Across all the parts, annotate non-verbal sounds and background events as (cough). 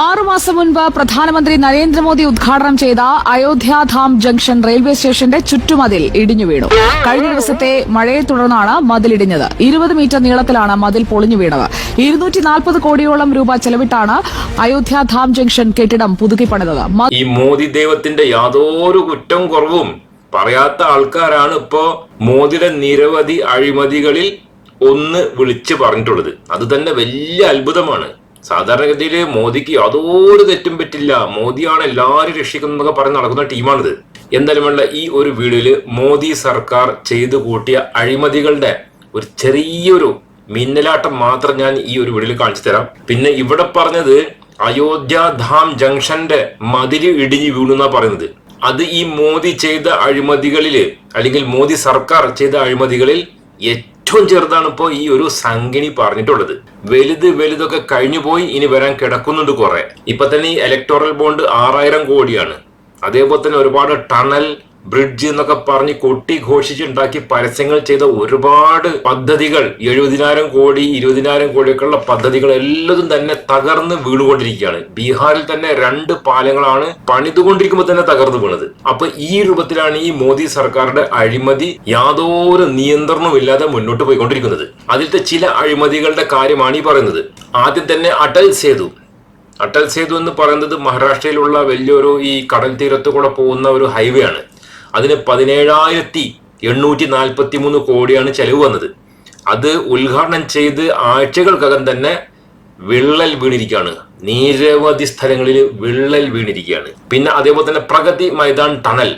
ആറുമാസം മുൻപ് പ്രധാനമന്ത്രി നരേന്ദ്രമോദി ഉദ്ഘാടനം ചെയ്ത അയോധ്യാധാം ജംഗ്ഷൻ റെയിൽവേ സ്റ്റേഷന്റെ ചുറ്റുമതിൽ ഇടിഞ്ഞു വീണു. കഴിഞ്ഞ ദിവസത്തെ മഴയെ തുടർന്നാണ് മതിലിടിഞ്ഞത് ഇരുപത് മീറ്റർ നീളത്തിലാണ് മതിൽ പൊളിഞ്ഞു വീണത്. ഇരുന്നൂറ്റി നാൽപ്പത് കോടിയോളം രൂപ ചെലവിട്ടാണ് അയോധ്യാധാം ജംഗ്ഷൻ കെട്ടിടം പുതുക്കി പണിതത്. ഈ മോദി ദൈവത്തിന്റെ യാതൊരു കുറ്റം കുറവും പറയാത്ത ആൾക്കാരാണ് ഇപ്പോ മോദിയുടെ നിരവധി അഴിമതികളിൽ ഒന്ന് വിളിച്ചു പറഞ്ഞിട്ടുള്ളത്. അത് തന്നെ വലിയ അത്ഭുതമാണ്. സാധാരണഗതിയിൽ മോദിക്ക് യാതൊരു തെറ്റും പറ്റില്ല. മോദിയാണ് എല്ലാവരും രക്ഷിക്കുന്നതൊക്കെ പറഞ്ഞ് നടക്കുന്ന ടീമാണിത്. എന്തായാലും വേണ്ട ഈ ഒരു വീഡിയോയിൽ മോദി സർക്കാർ ചെയ്തു കൂട്ടിയ അഴിമതികളുടെ ഒരു ചെറിയൊരു മിന്നലാട്ടം മാത്രം ഞാൻ ഈ ഒരു വീഡിയോയിൽ കാണിച്ചു തരാം. പിന്നെ ഇവിടെ പറഞ്ഞത് അയോധ്യാധാം ജംഗ്ഷന്റെ മതിൽ ഇടിഞ്ഞു വീണു എന്നാ പറയുന്നത്. അത് ഈ മോദി ചെയ്ത അഴിമതികളിൽ അല്ലെങ്കിൽ മോദി സർക്കാർ ചെയ്ത അഴിമതികളിൽ ഏറ്റവും ചെറുതാണ് ഇപ്പോൾ ഈ ഒരു സംഗിണി പറഞ്ഞിട്ടുള്ളത്. വലുത് വലുതൊക്കെ കഴിഞ്ഞു പോയി ഇനി വരാൻ കിടക്കുന്നുണ്ട് കുറെ. ഇപ്പൊ തന്നെ ഈ ഇലക്ടോറൽ ബോണ്ട് ആറായിരം കോടിയാണ്. അതേപോലെ തന്നെ ഒരുപാട് ടണൽ ബ്രിഡ്ജ് എന്നൊക്കെ പറഞ്ഞ് കൊട്ടി ഘോഷിച്ചുണ്ടാക്കി പരസ്യങ്ങൾ ചെയ്ത ഒരുപാട് പദ്ധതികൾ എഴുപതിനായിരം കോടി ഇരുപതിനായിരം കോടിയൊക്കെയുള്ള പദ്ധതികൾ എല്ലതും തന്നെ തകർന്ന് വീണുകൊണ്ടിരിക്കുകയാണ്. ബീഹാറിൽ തന്നെ രണ്ട് പാലങ്ങളാണ് പണിതുകൊണ്ടിരിക്കുമ്പോൾ തന്നെ തകർന്നു വീണത്. അപ്പൊ ഈ രൂപത്തിലാണ് ഈ മോദി സർക്കാരിന്റെ അഴിമതി യാതൊരു നിയന്ത്രണവും ഇല്ലാതെ മുന്നോട്ട് പോയിക്കൊണ്ടിരിക്കുന്നത്. അതിലത്തെ ചില അഴിമതികളുടെ കാര്യമാണ് ഈ പറയുന്നത്. ആദ്യം തന്നെ അടൽ സേതു. അടൽ സേതു എന്ന് പറയുന്നത് മഹാരാഷ്ട്രയിലുള്ള വലിയൊരു ഈ കടൽ തീരത്ത് കൂടെ പോകുന്ന ഒരു ഹൈവേ ആണ് അതിന് പതിനേഴായിരത്തി എണ്ണൂറ്റി നാൽപ്പത്തി മൂന്ന് കോടിയാണ് ചെലവ് വന്നത്. അത് ഉദ്ഘാടനം ചെയ്ത് ആഴ്ചകൾക്കകം തന്നെ വിള്ളൽ വീണിരിക്കുകയാണ്. നിരവധി സ്ഥലങ്ങളിൽ വിള്ളൽ വീണിരിക്കുകയാണ്. പിന്നെ അതേപോലെ തന്നെ പ്രഗതി മൈതാൻ ടണൽ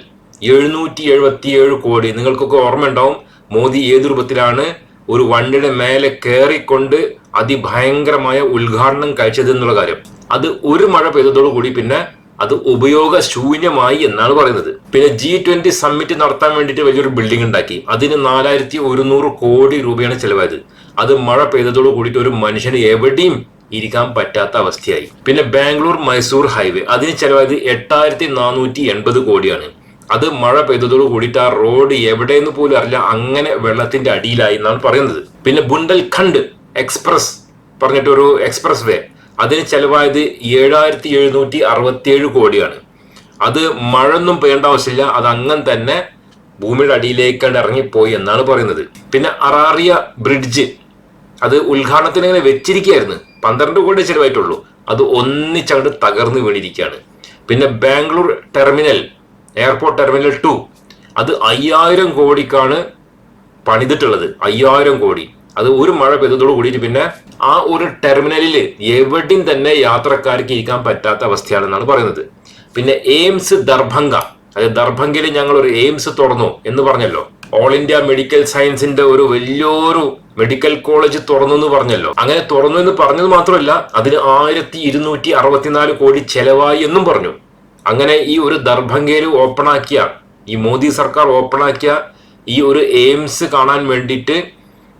എഴുന്നൂറ്റി എഴുപത്തിയേഴ് കോടി. നിങ്ങൾക്കൊക്കെ ഓർമ്മയുണ്ടാവും മോദി ഏത് രൂപത്തിലാണ് ഒരു വണ്ടിയുടെ മേലെ കയറിക്കൊണ്ട് അതിഭയങ്കരമായ ഉദ്ഘാടനം കഴിച്ചത് എന്നുള്ള കാര്യം. അത് ഒരു മഴ പെയ്തതോടു കൂടി പിന്നെ അത് ഉപയോഗശൂന്യമായി എന്നാണ് പറയുന്നത്. പിന്നെ ജി ട്വന്റി സമ്മിറ്റ് നടത്താൻ വേണ്ടിയിട്ട് വലിയൊരു ബിൽഡിംഗ് ഉണ്ടാക്കി. അതിന് നാലായിരത്തി ഒരുന്നൂറ് കോടി രൂപയാണ് ചെലവായത്. അത് മഴ പെയ്തതോട് കൂടിയിട്ട് ഒരു മനുഷ്യന് എവിടെയും ഇരിക്കാൻ പറ്റാത്ത അവസ്ഥയായി. പിന്നെ ബാംഗ്ലൂർ മൈസൂർ ഹൈവേ. അതിന് ചെലവായത് എട്ടായിരത്തി നാനൂറ്റി എൺപത് കോടിയാണ്. അത് മഴ പെയ്തതോട് കൂടിയിട്ട് ആ റോഡ് എവിടെയെന്ന് പോലും അറിയില്ല. അങ്ങനെ വെള്ളത്തിന്റെ അടിയിലായി എന്നാണ് പറയുന്നത്. പിന്നെ ബുണ്ടൽഖണ്ഡ് എക്സ്പ്രസ് പറഞ്ഞിട്ടൊരു എക്സ്പ്രസ് വേ അതിന് ചെലവായത് ഏഴായിരത്തി എഴുന്നൂറ്റി അറുപത്തിയേഴ് കോടിയാണ്. അത് മഴൊന്നും പെയ്യേണ്ട ആവശ്യമില്ല. അത് അങ്ങനെ തന്നെ ഭൂമിയുടെ അടിയിലേക്ക് ഇറങ്ങിപ്പോയി എന്നാണ് പറയുന്നത്. പിന്നെ അറാറിയ ബ്രിഡ്ജ് അത് ഉദ്ഘാടനത്തിന് ഇങ്ങനെ വെച്ചിരിക്കുകയായിരുന്നു. പന്ത്രണ്ട് കോടി ചെലവായിട്ടുള്ളൂ. അത് ഒന്നിച്ചങ്ങോട്ട് തകർന്നു വീണിരിക്കുകയാണ്. പിന്നെ Bangalore terminal airport terminal two അത് അയ്യായിരം കോടിക്കാണ് പണിതിട്ടുള്ളത്. അയ്യായിരം കോടി. അത് ഒരു മഴ പെയ്തതോട് കൂടിയിട്ട് പിന്നെ ആ ഒരു ടെർമിനലിൽ എവിടെയും തന്നെ യാത്രക്കാർക്ക് ഇരിക്കാൻ പറ്റാത്ത അവസ്ഥയാണെന്നാണ് പറയുന്നത്. പിന്നെ എയിംസ് ദർഭംഗ അതായത് ദർഭംഗയിൽ ഞങ്ങൾ ഒരു എയിംസ് തുറന്നു എന്ന് പറഞ്ഞല്ലോ. ഓൾ ഇന്ത്യ മെഡിക്കൽ സയൻസിന്റെ ഒരു വലിയൊരു മെഡിക്കൽ കോളേജ് തുറന്നു എന്ന് പറഞ്ഞല്ലോ. അങ്ങനെ തുറന്നു എന്ന് പറഞ്ഞത് മാത്രമല്ല അതിന് ആയിരത്തി ഇരുന്നൂറ്റി അറുപത്തിനാല് കോടി ചെലവായി എന്നും പറഞ്ഞു. അങ്ങനെ ഈ ഒരു ദർഭംഗയിൽ ഓപ്പണാക്കിയ ഈ മോദി സർക്കാർ ഓപ്പണാക്കിയ ഈ ഒരു എയിംസ് കാണാൻ വേണ്ടിയിട്ട്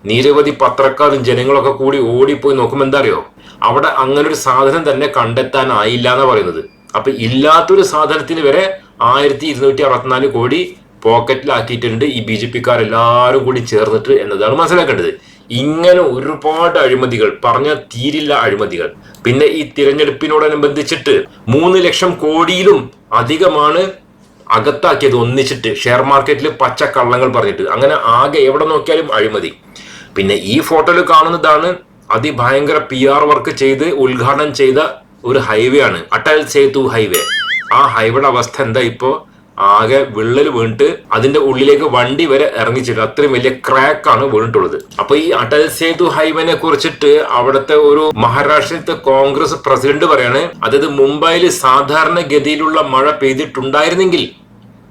നിരവധി പത്രക്കാരും ജനങ്ങളൊക്കെ കൂടി ഓടിപ്പോയി നോക്കുമ്പോൾ എന്താ അറിയോ അവിടെ അങ്ങനെ ഒരു സാധനം തന്നെ കണ്ടെത്താനായില്ല എന്ന് പറയുന്നത്. അപ്പൊ ഇല്ലാത്തൊരു സാധനത്തിന് വരെ ആയിരത്തി ഇരുന്നൂറ്റി അറുപത്തിനാല് കോടി പോക്കറ്റിലാക്കിയിട്ടുണ്ട് ഈ ബി ജെ പിക്കാരെല്ലാവരും കൂടി ചേർന്നിട്ട് എന്നതാണ് മനസ്സിലാക്കേണ്ടത്. ഇങ്ങനെ ഒരുപാട് അഴിമതികൾ പറഞ്ഞ തീരില്ല അഴിമതികൾ. പിന്നെ ഈ തിരഞ്ഞെടുപ്പിനോടനുബന്ധിച്ചിട്ട് മൂന്ന് ലക്ഷം കോടിയിലും അധികമാണ് അകത്താക്കിയത് ഒന്നിച്ചിട്ട്. ഷെയർ മാർക്കറ്റിൽ പച്ചക്കള്ളങ്ങൾ പറഞ്ഞിട്ട്. അങ്ങനെ ആകെ എവിടെ നോക്കിയാലും അഴിമതി. പിന്നെ ഈ ഫോട്ടോയിൽ കാണുന്നതാണ് അതിഭയങ്കര പി ആർ വർക്ക് ചെയ്ത് ഉദ്ഘാടനം ചെയ്ത ഒരു ഹൈവേ ആണ് അടൽ സേതു ഹൈവേ ആ ഹൈവേയുടെ അവസ്ഥ എന്താ ഇപ്പോ? ആകെ വിള്ളൽ വീണിട്ട് അതിന്റെ ഉള്ളിലേക്ക് വണ്ടി വരെ ഇറങ്ങിച്ചിട്ട് അത്രയും വലിയ ക്രാക്ക് ആണ് വീണിട്ടുള്ളത്. അപ്പൊ ഈ അടൽ സേതു ഹൈവേനെ കുറിച്ചിട്ട് അവിടുത്തെ ഒരു മഹാരാഷ്ട്രത്തെ കോൺഗ്രസ് പ്രസിഡന്റ് പറയാണ് അതായത് മുംബൈയിൽ സാധാരണഗതിയിലുള്ള മഴ പെയ്തിട്ടുണ്ടായിരുന്നെങ്കിൽ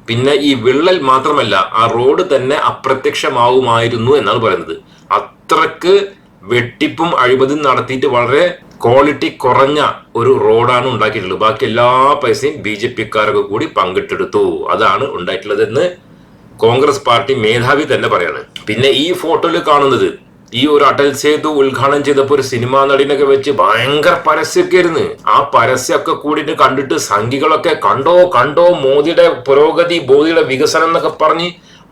പിന്നെ ഈ വിള്ളൽ മാത്രമല്ല ആ റോഡ് തന്നെ അപ്രത്യക്ഷമാവുമായിരുന്നു എന്നാണ് പറയുന്നത്. അത്രയ്ക്ക് വെട്ടിപ്പും അഴിമതിയും നടത്തിയിട്ട് വളരെ ക്വാളിറ്റി കുറഞ്ഞ ഒരു റോഡാണ് ഉണ്ടാക്കിയിട്ടുള്ളത്. ബാക്കി എല്ലാ പൈസയും ബി ജെ പിക്കാരൊക്കെ കൂടി പങ്കിട്ടെടുത്തു. അതാണ് ഉണ്ടായിട്ടുള്ളതെന്ന് കോൺഗ്രസ് പാർട്ടി മേധാവി തന്നെ പറയാണ്. പിന്നെ ഈ ഫോട്ടോയിൽ കാണുന്നത് ഈ ഒരു അടൽ സേതു ഉദ്ഘാടനം ചെയ്തപ്പോൾ ഒരു സിനിമാ നടിനൊക്കെ വെച്ച് ഭയങ്കര പരസ്യമൊക്കെ ആയിരുന്നു ആ പരസ്യമൊക്കെ കൂടിയിട്ട് കണ്ടിട്ട് സംഘികളൊക്കെ കണ്ടോ കണ്ടോ മോദിയുടെ പുരോഗതി മോദിയുടെ വികസനം എന്നൊക്കെ പറഞ്ഞ്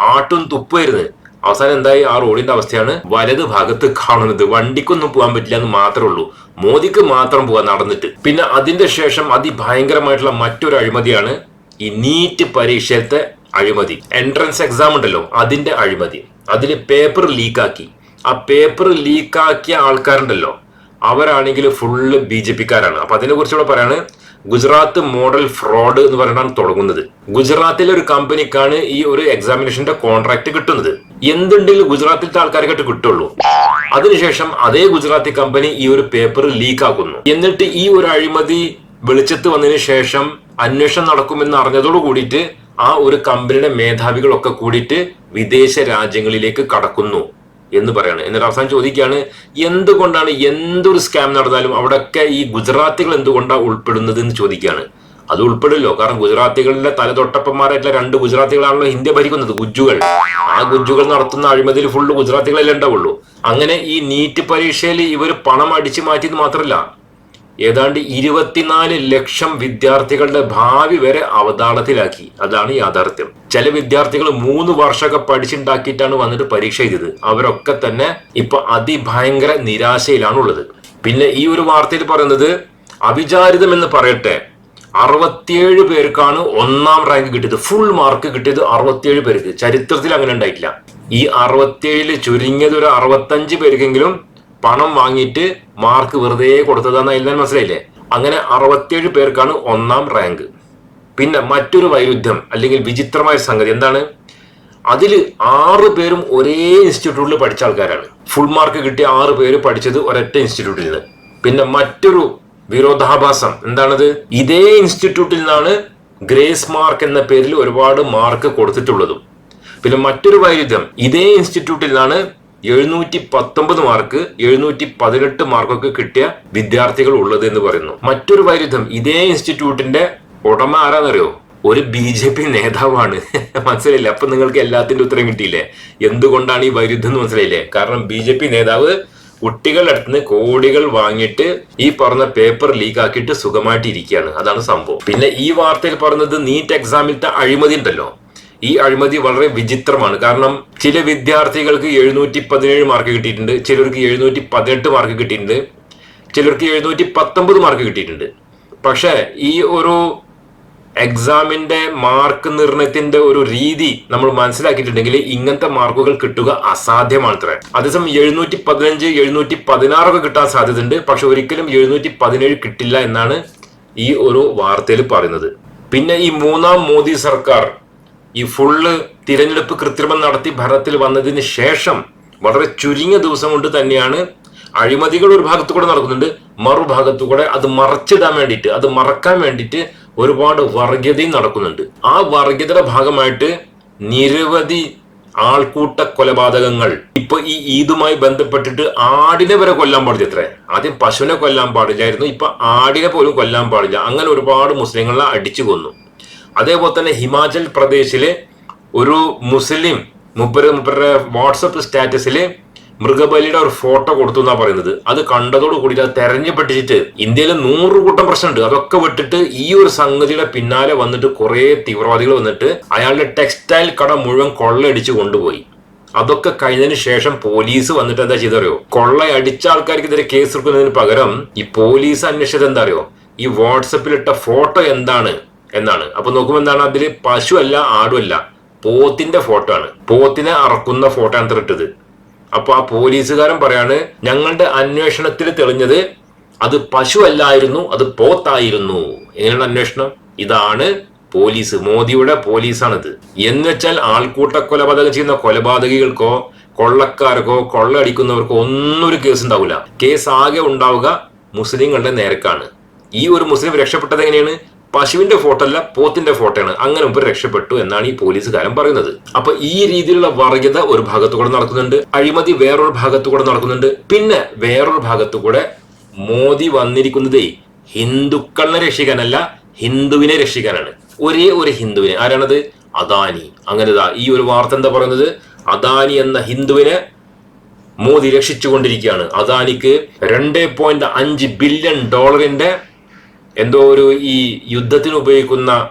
ആട്ടും തുപ്പായിരുന്നു അവസാനം എന്തായി ആ റോഡിന്റെ അവസ്ഥയാണ് വലത് ഭാഗത്ത് കാണുന്നത്. വണ്ടിക്കൊന്നും പോകാൻ പറ്റില്ല എന്ന് മാത്രമേ ഉള്ളൂ. മോദിക്ക് മാത്രം പോകാൻ നടന്നിട്ട്. പിന്നെ അതിന്റെ ശേഷം അതിഭയങ്കരമായിട്ടുള്ള മറ്റൊരു അഴിമതിയാണ് ഈ നീറ്റ് പരീക്ഷത്തെ അഴിമതി. എൻട്രൻസ് എക്സാം ഉണ്ടല്ലോ അതിന്റെ അഴിമതി. അതിൽ പേപ്പർ ലീക്കാക്കി ആ പേപ്പർ ലീക്കാക്കിയ ആൾക്കാരുണ്ടല്ലോ. അവരാണെങ്കിൽ ഫുള്ള് ബി ജെ പിക്കാരാണ്. അപ്പൊ അതിനെ കുറിച്ചുകൂടെ പറയാണ് ഗുജറാത്ത് മോഡൽ ഫ്രോഡ് എന്ന് പറഞ്ഞാണ് തുടങ്ങുന്നത്. ഗുജറാത്തിലെ ഒരു കമ്പനിക്കാണ് ഈ ഒരു എക്സാമിനേഷന്റെ കോൺട്രാക്ട് കിട്ടുന്നത്. എന്തുണ്ടെങ്കിലും ഗുജറാത്തിലത്തെ ആൾക്കാർക്കായിട്ട് കിട്ടുള്ളൂ. അതിനുശേഷം അതേ ഗുജറാത്തി കമ്പനി ഈ ഒരു പേപ്പർ ലീക്ക് ആക്കുന്നു. എന്നിട്ട് ഈ ഒരു അഴിമതി വെളിച്ചത്ത് വന്നതിന് ശേഷം അന്വേഷണം നടക്കുമെന്ന് അറിഞ്ഞതോട് കൂടിയിട്ട് ആ ഒരു കമ്പനിയുടെ മേധാവികളൊക്കെ കൂടിയിട്ട് വിദേശ രാജ്യങ്ങളിലേക്ക് കടക്കുന്നു. എന്ന് പറയാണ്. എന്നിട്ട് അവസാനം ചോദിക്കുകയാണ് എന്തുകൊണ്ടാണ് എന്തൊരു സ്കാം നടന്നാലും അവിടെയൊക്കെ ഈ ഗുജറാത്തികൾ എന്തുകൊണ്ടാണ് ഉൾപ്പെടുന്നത്? എന്ന് ചോദിക്കുകയാണ്. അത് ഉൾപ്പെടില്ലോ. കാരണം ഗുജറാത്തികളിലെ തലതൊട്ടപ്പന്മാരായിട്ടുള്ള രണ്ട് ഗുജറാത്തികളാണല്ലോ ഇന്ത്യ ഭരിക്കുന്നത് ഗുജ്ജുകൾ. ആ ഗുജ്ജുകൾ നടത്തുന്ന അഴിമതിയിൽ ഫുള്ള് ഗുജറാത്തികളല്ലേ ഉണ്ടാവുള്ളൂ. അങ്ങനെ ഈ നീറ്റ് പരീക്ഷയിൽ ഇവർ പണം അടിച്ചു മാറ്റിയത് മാത്രമല്ല ഏതാണ്ട് ഇരുപത്തിനാല് ലക്ഷം വിദ്യാർത്ഥികളുടെ ഭാവി വരെ അവതാളത്തിലാക്കി. അതാണ് യാഥാർത്ഥ്യം. ചില വിദ്യാർത്ഥികൾ മൂന്ന് വർഷമൊക്കെ പഠിച്ചുണ്ടാക്കിയിട്ടാണ് വന്നിട്ട് പരീക്ഷ എഴുതിയത്. അവരൊക്കെ തന്നെ ഇപ്പൊ അതിഭയങ്കര നിരാശയിലാണ് ഉള്ളത് പിന്നെ ഈ ഒരു വാർത്തയിൽ പറയുന്നത് അവിചാരിതം എന്ന് പറയട്ടെ അറുപത്തിയേഴ് പേർക്കാണ് ഒന്നാം റാങ്ക് കിട്ടിയത്. ഫുൾ മാർക്ക് കിട്ടിയത് അറുപത്തിയേഴ് പേർക്ക്. ചരിത്രത്തിൽ അങ്ങനെ ഉണ്ടായിട്ടില്ല. ഈ അറുപത്തിയേഴിൽ ചുരുങ്ങിയത് ഒരു അറുപത്തഞ്ച് പേർക്കെങ്കിലും പണം വാങ്ങിയിട്ട് മാർക്ക് വെറുതെ കൊടുത്തതാന്ന് എഴുതാൻ മനസ്സിലായില്ലേ? അങ്ങനെ അറുപത്തിയേഴ് പേർക്കാണ് ഒന്നാം റാങ്ക് പിന്നെ മറ്റൊരു വൈരുദ്ധ്യം അല്ലെങ്കിൽ വിചിത്രമായ സംഗതി എന്താണ്? അതിൽ ആറ് പേരും ഒരേ ഇൻസ്റ്റിറ്റ്യൂട്ടിൽ പഠിച്ച ആൾക്കാരാണ്. ഫുൾ മാർക്ക് കിട്ടിയ ആറ് പേര് പഠിച്ചത് ഒരൊറ്റ ഇൻസ്റ്റിറ്റ്യൂട്ടിൽ നിന്ന്. പിന്നെ മറ്റൊരു വിരോധാഭാസം എന്താണത്? ഇതേ ഇൻസ്റ്റിറ്റ്യൂട്ടിൽ നിന്നാണ് ഗ്രേസ് മാർക്ക് എന്ന പേരിൽ ഒരുപാട് മാർക്ക് കൊടുത്തിട്ടുള്ളതും. പിന്നെ മറ്റൊരു വൈരുദ്ധ്യം ഇതേ ഇൻസ്റ്റിറ്റ്യൂട്ടിൽ നിന്നാണ് എഴുന്നൂറ്റി പത്തൊമ്പത് മാർക്ക് എഴുന്നൂറ്റി പതിനെട്ട് മാർക്കൊക്കെ കിട്ടിയ വിദ്യാർത്ഥികൾ ഉള്ളത് എന്ന് പറയുന്നു. മറ്റൊരു വൈരുദ്ധ്യം ഇതേ ഇൻസ്റ്റിറ്റ്യൂട്ടിന്റെ ഉടമ ആരാന്നറിയോ? ഒരു ബി ജെ പി നേതാവാണ്. (laughs) മനസ്സിലായില്ലേ? അപ്പൊ നിങ്ങൾക്ക് എല്ലാത്തിന്റെ ഉത്തരം കിട്ടിയില്ലേ? എന്തുകൊണ്ടാണ് ഈ വൈരുദ്ധ്യം എന്ന് മനസ്സിലായില്ലേ? കാരണം ബി ജെ പി നേതാവ് കുട്ടികളുടെ അടുത്ത് കോടികൾ വാങ്ങിയിട്ട് ഈ പറഞ്ഞ പേപ്പർ ലീക്ക് ആക്കിയിട്ട് സുഖമായിട്ട് ഇരിക്കുകയാണ് അതാണ് സംഭവം. പിന്നെ ഈ വാർത്തയിൽ പറഞ്ഞത് നീറ്റ് എക്സാമിലത്തെ അഴിമതി ഉണ്ടല്ലോ. ഈ അഴിമതി വളരെ വിചിത്രമാണ്. കാരണം ചില വിദ്യാർത്ഥികൾക്ക് എഴുന്നൂറ്റി പതിനേഴ് മാർക്ക് കിട്ടിയിട്ടുണ്ട് ചിലർക്ക് എഴുന്നൂറ്റി പതിനെട്ട് മാർക്ക് കിട്ടിയിട്ടുണ്ട് ചിലർക്ക് എഴുന്നൂറ്റി പത്തൊമ്പത് മാർക്ക് കിട്ടിയിട്ടുണ്ട്. പക്ഷേ ഈ ഒരു എക്സാമിന്റെ മാർക്ക് നിർണയത്തിന്റെ ഒരു രീതി നമ്മൾ മനസ്സിലാക്കിയിട്ടുണ്ടെങ്കിൽ ഇങ്ങനത്തെ മാർക്കുകൾ കിട്ടുക അസാധ്യമാണ് അത്ര അതേസമയം എഴുന്നൂറ്റി പതിനഞ്ച് എഴുന്നൂറ്റി പതിനാറൊക്കെ കിട്ടാൻ സാധ്യതയുണ്ട്. പക്ഷെ ഒരിക്കലും എഴുന്നൂറ്റി പതിനേഴ് കിട്ടില്ല എന്നാണ് ഈ ഒരു വാർത്തയിൽ പറയുന്നത്. പിന്നെ ഈ മൂന്നാം മോദി സർക്കാർ ഈ ഫുള്ള് തിരഞ്ഞെടുപ്പ് കൃത്രിമം നടത്തി ഭരണത്തിൽ വന്നതിന് ശേഷം വളരെ ചുരുങ്ങിയ ദിവസം കൊണ്ട് തന്നെയാണ് അഴിമതികൾ ഒരു ഭാഗത്തു കൂടെ നടക്കുന്നുണ്ട്. മറുഭാഗത്തു കൂടെ അത് മറച്ചിടാൻ വേണ്ടിയിട്ട് അത് മറക്കാൻ വേണ്ടിയിട്ട് ഒരുപാട് വർഗീയതയും നടക്കുന്നുണ്ട്. ആ വർഗീയതയുടെ ഭാഗമായിട്ട് നിരവധി ആൾക്കൂട്ട കൊലപാതകങ്ങൾ ഇപ്പൊ ഈ ഈദുമായി ബന്ധപ്പെട്ടിട്ട് ആടിനെ വരെ കൊല്ലാൻ പാടില്ല അത്രേ ആദ്യം പശുവിനെ കൊല്ലാൻ പാടില്ലായിരുന്നു. ഇപ്പൊ ആടിനെ പോലും കൊല്ലാൻ പാടില്ല. അങ്ങനെ ഒരുപാട് മുസ്ലിങ്ങളെ അടിച്ചു കൊന്നു. അതേപോലെ തന്നെ ഹിമാചൽ പ്രദേശിലെ ഒരു മുസ്ലിം മുപ്പര് മുപ്പരുടെ വാട്സപ്പ് സ്റ്റാറ്റസിൽ മൃഗബലിയുടെ ഒരു ഫോട്ടോ കൊടുത്തു എന്നാ പറയുന്നത്. അത് കണ്ടതോട് കൂടിയിട്ട് അത് തെരഞ്ഞു പെട്ടിട്ട് ഇന്ത്യയിൽ നൂറ് കൂട്ടം പ്രശ്നമുണ്ട്. അതൊക്കെ വിട്ടിട്ട് ഈ ഒരു സംഗതിയുടെ പിന്നാലെ വന്നിട്ട് കുറെ തീവ്രവാദികൾ വന്നിട്ട് അയാളുടെ ടെക്സ്റ്റൈൽ കട മുഴുവൻ കൊള്ളയടിച്ച് കൊണ്ടുപോയി. അതൊക്കെ കഴിഞ്ഞതിന് ശേഷം പോലീസ് വന്നിട്ട് എന്താ ചെയ്തറിയോ? കൊള്ളയടിച്ച ആൾക്കാർക്കെതിരെ കേസ് എടുക്കുന്നതിന് പകരം ഈ പോലീസ് അന്വേഷിച്ചത് എന്താ അറിയോ ഈ വാട്സപ്പിലിട്ട ഫോട്ടോ എന്താണ്? എന്നാണ്. അപ്പൊ നോക്കുമ്പോൾ എന്താണ്? അതിൽ പശു അല്ല ആടുമല്ല പോത്തിന്റെ ഫോട്ടോ ആണ്. പോത്തിനെ അറക്കുന്ന ഫോട്ടോ ആണ് ഇട്ടത്. അപ്പൊ ആ പോലീസുകാരൻ പറയാണ് ഞങ്ങളുടെ അന്വേഷണത്തിൽ തെളിഞ്ഞത് അത് പശു അല്ലായിരുന്നു അത് പോത്തായിരുന്നു. എങ്ങനെയാണ് അന്വേഷണം? ഇതാണ് പോലീസ് മോദിയുടെ പോലീസാണിത്. എന്ന് വെച്ചാൽ ആൾക്കൂട്ട കൊലപാതകം ചെയ്യുന്ന കൊലപാതകികൾക്കോ കൊള്ളക്കാർക്കോ കൊള്ളയടിക്കുന്നവർക്കോ ഒന്നും ഒരു കേസ് ഉണ്ടാവില്ല കേസ് ആകെ ഉണ്ടാവുക മുസ്ലിങ്ങളുടെ നേരക്കാണ്. ഈ ഒരു മുസ്ലിം രക്ഷപ്പെട്ടത് എങ്ങനെയാണ്? പശുവിന്റെ ഫോട്ടോ അല്ല പോത്തിന്റെ ഫോട്ടോയാണ് അങ്ങനെ മുമ്പ് രക്ഷപ്പെട്ടു എന്നാണ് ഈ പോലീസുകാരൻ പറയുന്നത്. അപ്പൊ ഈ രീതിയിലുള്ള വർഗത ഒരു ഭാഗത്തുകൂടെ നടക്കുന്നുണ്ട് അഴിമതി വേറൊരു ഭാഗത്തുകൂടെ നടക്കുന്നുണ്ട്. പിന്നെ വേറൊരു ഭാഗത്തുകൂടെ മോദി വന്നിരിക്കുന്നതേ ഹിന്ദുക്കളെ രക്ഷിക്കാനല്ല ഹിന്ദുവിനെ രക്ഷിക്കാനാണ്. ഒരേ ഒരു ഹിന്ദുവിനെ. ആരാണത്? അദാനി. അങ്ങനെ ഈ ഒരു വാർത്ത എന്താ പറയുന്നത്? അദാനി എന്ന ഹിന്ദുവിനെ മോദി രക്ഷിച്ചുകൊണ്ടിരിക്കുകയാണ്. അദാനിക്ക് രണ്ട് പോയിന്റ് അഞ്ച് ബില്യൺ ഡോളറിന്റെ എന്തോ ഒരു ഈ യുദ്ധത്തിന് ഉപയോഗിക്കുന്ന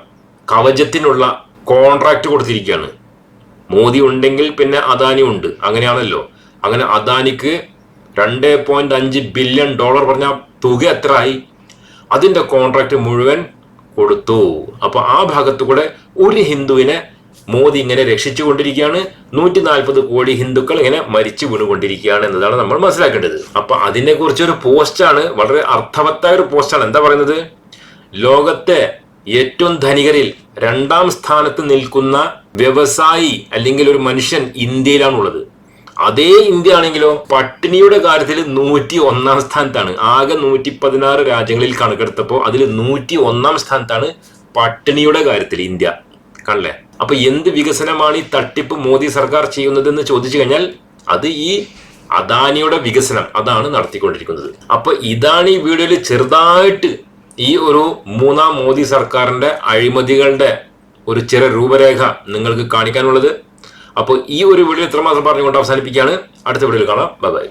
കവചത്തിനുള്ള കോൺട്രാക്ട് കൊടുത്തിരിക്കുകയാണ്. മോദി ഉണ്ടെങ്കിൽ പിന്നെ അദാനി ഉണ്ട്. അങ്ങനെയാണല്ലോ. അങ്ങനെ അദാനിക്ക് രണ്ട് പോയിന്റ് അഞ്ച് ബില്യൺ ഡോളർ പറഞ്ഞ തുക എത്രയായി? അതിന്റെ കോൺട്രാക്ട് മുഴുവൻ കൊടുത്തു. അപ്പൊ ആ ഭാഗത്തു കൂടെ ഒരു ഹിന്ദുവിനെ മോദി ഇങ്ങനെ രക്ഷിച്ചുകൊണ്ടിരിക്കുകയാണ്. നൂറ്റി നാൽപ്പത് കോടി ഹിന്ദുക്കൾ ഇങ്ങനെ മരിച്ചു വീണുകൊണ്ടിരിക്കുകയാണ് എന്നതാണ് നമ്മൾ മനസ്സിലാക്കേണ്ടത്. അപ്പൊ അതിനെ കുറിച്ചൊരു പോസ്റ്റാണ് വളരെ അർത്ഥവത്തായ ഒരു പോസ്റ്റാണ്. എന്താ പറയുന്നത്? ലോകത്തെ ഏറ്റവും ധനികരിൽ രണ്ടാം സ്ഥാനത്ത് നിൽക്കുന്ന വ്യവസായി അല്ലെങ്കിൽ ഒരു മനുഷ്യൻ ഇന്ത്യയിലാണുള്ളത്. അതേ ഇന്ത്യ ആണെങ്കിലോ പട്ടിണിയുടെ കാര്യത്തിൽ നൂറ്റി ഒന്നാം സ്ഥാനത്താണ്. ആകെ നൂറ്റി പതിനാറ് രാജ്യങ്ങളിൽ കണക്കെടുത്തപ്പോൾ അതിൽ നൂറ്റി ഒന്നാം സ്ഥാനത്താണ് പട്ടിണിയുടെ കാര്യത്തിൽ ഇന്ത്യ. കണ്ടല്ലേ? അപ്പൊ എന്ത് വികസനമാണ് ഈ തട്ടിപ്പ് മോദി സർക്കാർ ചെയ്യുന്നതെന്ന് ചോദിച്ചു കഴിഞ്ഞാൽ അത് ഈ അദാനിയുടെ വികസനം അതാണ് നടത്തിക്കൊണ്ടിരിക്കുന്നത്. അപ്പൊ ഇതാണ് ഈ വീഡിയോയിൽ ചെറുതായിട്ട് ഈ ഒരു മൂന്നാം മോദി സർക്കാരിന്റെ അഴിമതികളുടെ ഒരു ചെറിയ രൂപരേഖ നിങ്ങൾക്ക് കാണിക്കാനുള്ളത്. അപ്പോൾ ഈ ഒരു വീഡിയോ ഇത്രമാത്രം പറഞ്ഞുകൊണ്ട് അവസാനിപ്പിക്കുകയാണ്. അടുത്ത വീഡിയോയിൽ കാണാം. ബൈ.